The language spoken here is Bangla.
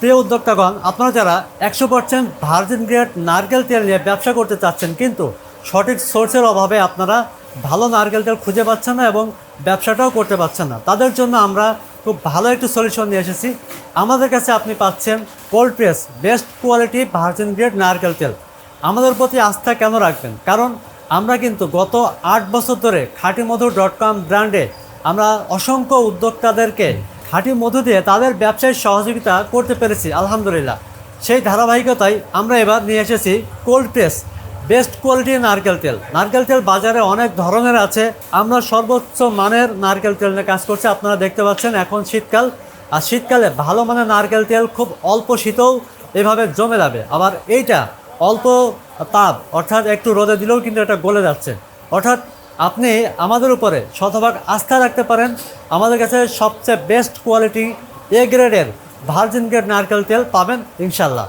প্রিয় উদ্যোক্তাগণ, আপনারা যারা একশো পার্সেন্ট ভার্জিন গ্রেড নারকেল তেল নিয়ে ব্যবসা করতে চাচ্ছেন, কিন্তু সঠিক সোর্সের অভাবে আপনারা ভালো নারকেল তেল খুঁজে পাচ্ছেন না এবং ব্যবসাটাও করতে পারছেন না। তাদের জন্য আমরা খুব ভালো একটি সলিউশন নিয়ে এসেছি। আমাদের কাছে আপনি পাচ্ছেন cold press best quality virgin grade নারকেল তেল। আমাদের প্রতি আস্থা কেন রাখবেন? কারণ আমরা কিন্তু গত আট বছর ধরে খাঁটি মধু ডট কম ব্র্যান্ডে আমরা অসংখ্য উদ্যোক্তাদেরকে খাঁটি মধ্য দিয়ে তাদের ব্যবসায় সহযোগিতা করতে পেরেছি, আলহামদুলিল্লাহ। সেই ধারাবাহিকতায় আমরা এবার নিয়ে এসেছি কোল্ড প্রেস, বেস্ট কোয়ালিটির নারকেল তেল। নারকেল তেল বাজারে অনেক ধরনের আছে। আমরা সর্বোচ্চ মানের নারকেল তেল নিয়ে কাজ করছি, আপনারা দেখতে পাচ্ছেন এখন শীতকাল। আর শীতকালে ভালো মানের নারকেল তেল খুব অল্প শীতেও এভাবে জমে যাবে। আবার এইটা অল্প তাপ, অর্থাৎ একটু রোদে দিলেও কিন্তু এটা গলে যাচ্ছে। অর্থাৎ আপনি আমাদের উপরে শতভাগ আস্থা রাখতে পারেন। আমাদের কাছে সবচেয়ে বেস্ট কোয়ালিটি এ গ্রেডের ভার্জিন গ্রেড নারকেল তেল পাবেন ইনশাল্লাহ